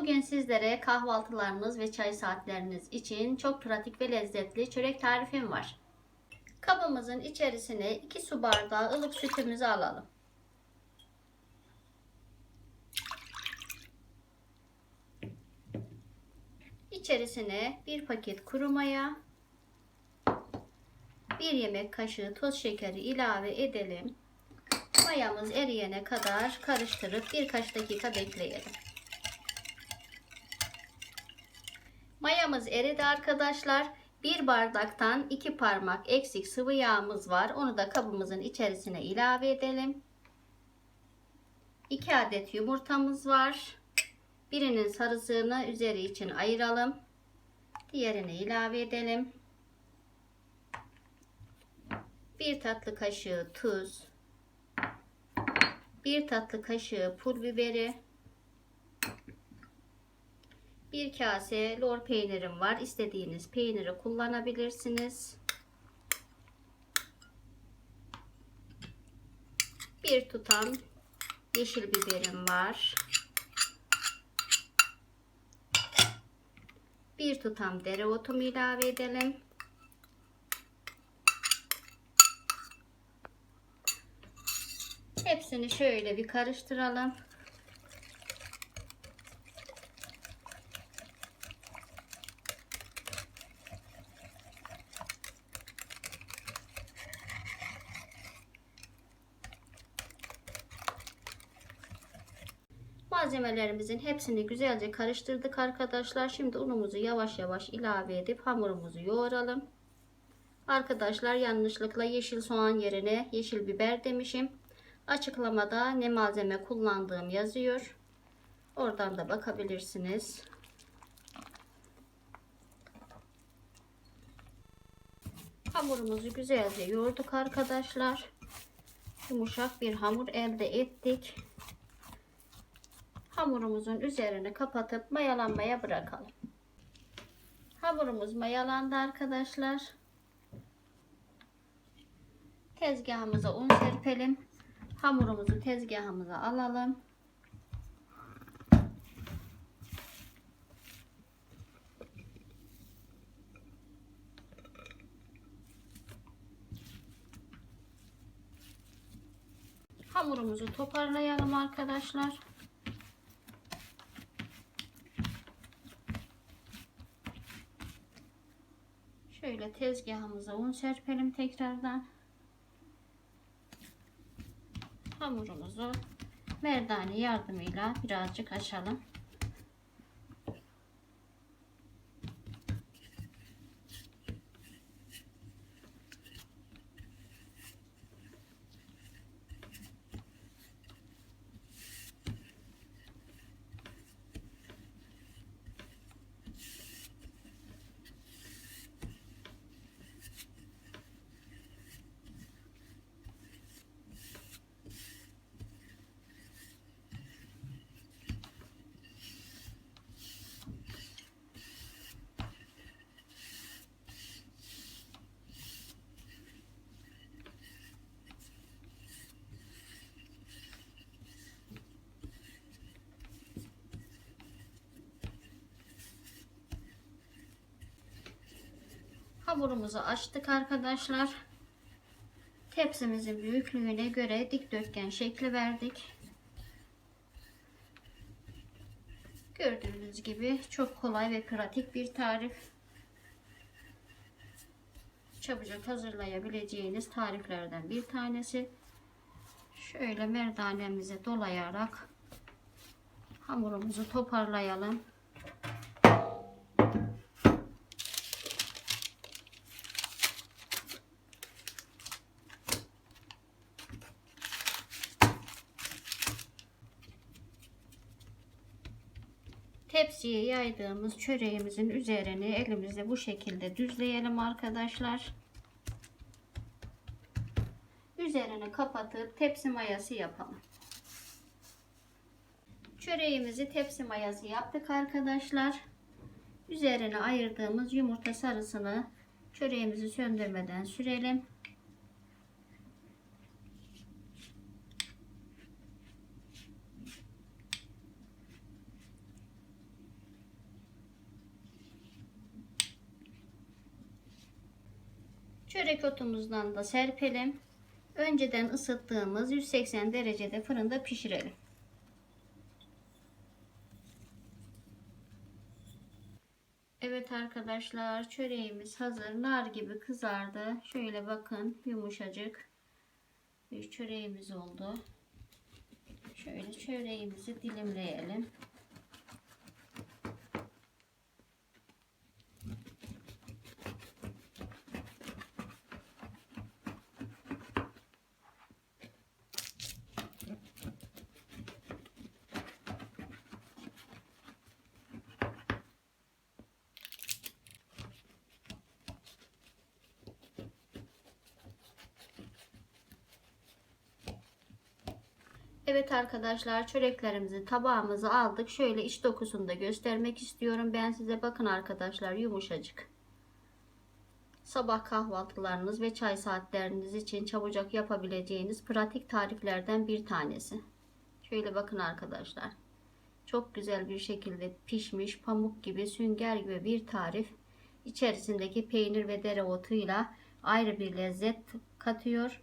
Bugün sizlere kahvaltılarınız ve çay saatleriniz için çok pratik ve lezzetli çörek tarifim var. Kabımızın içerisine 2 su bardağı ılık sütümüzü alalım. İçerisine bir paket kuru maya, bir yemek kaşığı toz şekeri ilave edelim. Mayamız eriyene kadar karıştırıp birkaç dakika bekleyelim. Mayamız eridi arkadaşlar. Bir bardaktan iki parmak eksik sıvı yağımız var. Onu da kabımızın içerisine ilave edelim. 2 adet yumurtamız var. Birinin sarısını üzeri için ayıralım. Diğerini ilave edelim. 1 tatlı kaşığı tuz. 1 tatlı kaşığı pul biberi. Bir kase lor peynirim var. İstediğiniz peyniri kullanabilirsiniz. Bir tutam yeşil biberim var. Bir tutam dereotumu ilave edelim. Hepsini şöyle bir karıştıralım. Malzemelerimizin hepsini güzelce karıştırdık arkadaşlar. Şimdi unumuzu yavaş yavaş ilave edip hamurumuzu yoğuralım. Arkadaşlar yanlışlıkla yeşil soğan yerine yeşil biber demişim. Açıklamada ne malzeme kullandığım yazıyor. Oradan da bakabilirsiniz. Hamurumuzu güzelce yoğurduk arkadaşlar. Yumuşak bir hamur elde ettik. Hamurumuzun üzerini kapatıp mayalanmaya bırakalım. Hamurumuz mayalandı arkadaşlar. Tezgahımıza un serpelim. Hamurumuzu tezgahımıza alalım. Hamurumuzu toparlayalım arkadaşlar. Şöyle tezgahımıza un serpelim tekrardan. Hamurumuzu merdane yardımıyla birazcık açalım. Hamurumuzu açtık arkadaşlar. Tepsimizin büyüklüğüne göre dikdörtgen şekli verdik. Gördüğünüz gibi çok kolay ve pratik bir tarif. Çabucak hazırlayabileceğiniz tariflerden bir tanesi. Şöyle merdanemize dolayarak hamurumuzu toparlayalım. Tepsiye yaydığımız çöreğimizin üzerini elimizle bu şekilde düzleyelim arkadaşlar. Üzerini kapatıp tepsi mayası yapalım. Çöreğimizi tepsi mayası yaptık arkadaşlar. Üzerine ayırdığımız yumurta sarısını çöreğimizi söndürmeden sürelim. Çörek otumuzdan da serpelim. Önceden ısıttığımız 180 derecede fırında pişirelim. Evet arkadaşlar çöreğimiz hazır. Nar gibi kızardı. Şöyle bakın yumuşacık bir çöreğimiz oldu. Şöyle çöreğimizi dilimleyelim. Evet arkadaşlar çöreklerimizi tabağımıza aldık. Şöyle iç dokusunu da göstermek istiyorum. Ben size bakın arkadaşlar yumuşacık. Sabah kahvaltılarınız ve çay saatleriniz için çabucak yapabileceğiniz pratik tariflerden bir tanesi. Şöyle bakın arkadaşlar. Çok güzel bir şekilde pişmiş pamuk gibi sünger gibi bir tarif. İçerisindeki peynir ve dereotuyla ayrı bir lezzet katıyor.